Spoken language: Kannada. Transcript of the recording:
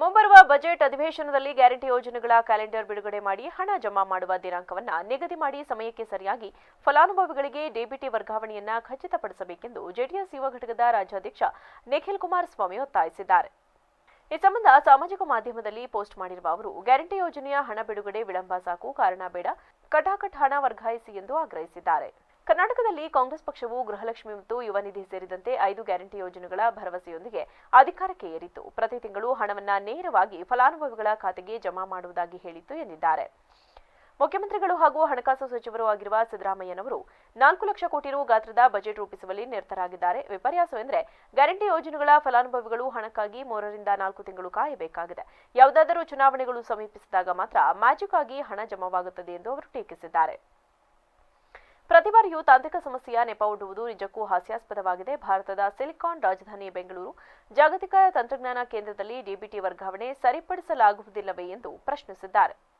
ಮುಂಬರುವ ಬಜೆಟ್ ಅಧಿವೇಶನದಲ್ಲಿ ಗ್ಯಾರಂಟಿ ಯೋಜನೆಗಳ ಕ್ಯಾಲೆಂಡರ್ ಬಿಡುಗಡೆ ಮಾಡಿ ಹಣ ಜಮಾ ಮಾಡುವ ದಿನಾಂಕವನ್ನು ನಿಗದಿ ಮಾಡಿ ಸಮಯಕ್ಕೆ ಸರಿಯಾಗಿ ಫಲಾನುಭವಿಗಳಿಗೆ ಡಿಬಿಟಿ ವರ್ಗಾವಣೆಯನ್ನ ಖಚಿತಪಡಿಸಬೇಕೆಂದು ಜೆಡಿಎಸ್ ಯುವ ಘಟಕದ ರಾಜ್ಯಾಧ್ಯಕ್ಷ ನಿಖಿಲ್ ಕುಮಾರಸ್ವಾಮಿ ಒತ್ತಾಯಿಸಿದ್ದಾರೆ. ಈ ಸಂಬಂಧ ಸಾಮಾಜಿಕ ಮಾಧ್ಯಮದಲ್ಲಿ ಪೋಸ್ಟ್ ಮಾಡಿರುವ ಅವರು, ಗ್ಯಾರಂಟಿ ಯೋಜನೆಯ ಹಣ ಬಿಡುಗಡೆ ವಿಳಂಬ ಸಾಕು ಕಾರಣ ಬೇಡ, ಕಟಾಕಟ್ ಹಣ ವರ್ಗಾಯಿಸಿ ಎಂದು ಆಗ್ರಹಿಸಿದ್ದಾರೆ. ಕರ್ನಾಟಕದಲ್ಲಿ ಕಾಂಗ್ರೆಸ್ ಪಕ್ಷವು ಗೃಹಲಕ್ಷ್ಮಿ ಮತ್ತು ಯುವ ನಿಧಿ ಸೇರಿದಂತೆ ಐದು ಗ್ಯಾರಂಟಿ ಯೋಜನೆಗಳ ಭರವಸೆಯೊಂದಿಗೆ ಅಧಿಕಾರಕ್ಕೆ ಏರಿತ್ತು. ಪ್ರತಿ ತಿಂಗಳು ಹಣವನ್ನು ನೇರವಾಗಿ ಫಲಾನುಭವಿಗಳ ಖಾತೆಗೆ ಜಮಾ ಮಾಡುವುದಾಗಿ ಹೇಳಿತ್ತು ಎಂದಿದ್ದಾರೆ. ಮುಖ್ಯಮಂತ್ರಿಗಳು ಹಾಗೂ ಹಣಕಾಸು ಸಚಿವರು ಆಗಿರುವ ಸಿದ್ದರಾಮಯ್ಯನವರು ನಾಲ್ಕು ಲಕ್ಷ ಕೋಟಿ ರು ಗಾತ್ರದ ಬಜೆಟ್ ರೂಪಿಸುವಲ್ಲಿ ನಿರತರಾಗಿದ್ದಾರೆ. ವಿಪರ್ಯಾಸವೆಂದರೆ ಗ್ಯಾರಂಟಿ ಯೋಜನೆಗಳ ಫಲಾನುಭವಿಗಳು ಹಣಕ್ಕಾಗಿ ಮೂರರಿಂದ ನಾಲ್ಕು ತಿಂಗಳು ಕಾಯಬೇಕಾಗಿದೆ. ಯಾವುದಾದರೂ ಚುನಾವಣೆಗಳು ಸಮೀಪಿಸಿದಾಗ ಮಾತ್ರ ಮ್ಯಾಜಿಕ್ ಆಗಿ ಹಣ ಜಮಾವಾಗುತ್ತದೆ ಎಂದು ಅವರು ಟೀಕಿಸಿದ್ದಾರೆ. ಪ್ರತಿ ಬಾರಿಯೂ ತಾಂತ್ರಿಕ ಸಮಸ್ಯೆಯ ನೆಪ ಒಡ್ಡುವುದು ನಿಜಕ್ಕೂ ಹಾಸ್ಯಾಸ್ಪದವಾಗಿದೆ. ಭಾರತದ ಸಿಲಿಕಾನ್ ರಾಜಧಾನಿ ಬೆಂಗಳೂರು ಜಾಗತಿಕ ತಂತ್ರಜ್ಞಾನ ಕೇಂದ್ರದಲ್ಲಿ ಡಿಬಿಟಿ ವರ್ಗಾವಣೆ ಸರಿಪಡಿಸಲಾಗುವುದಿಲ್ಲವೇ ಎಂದು ಪ್ರಶ್ನಿಸಿದ್ದಾರೆ.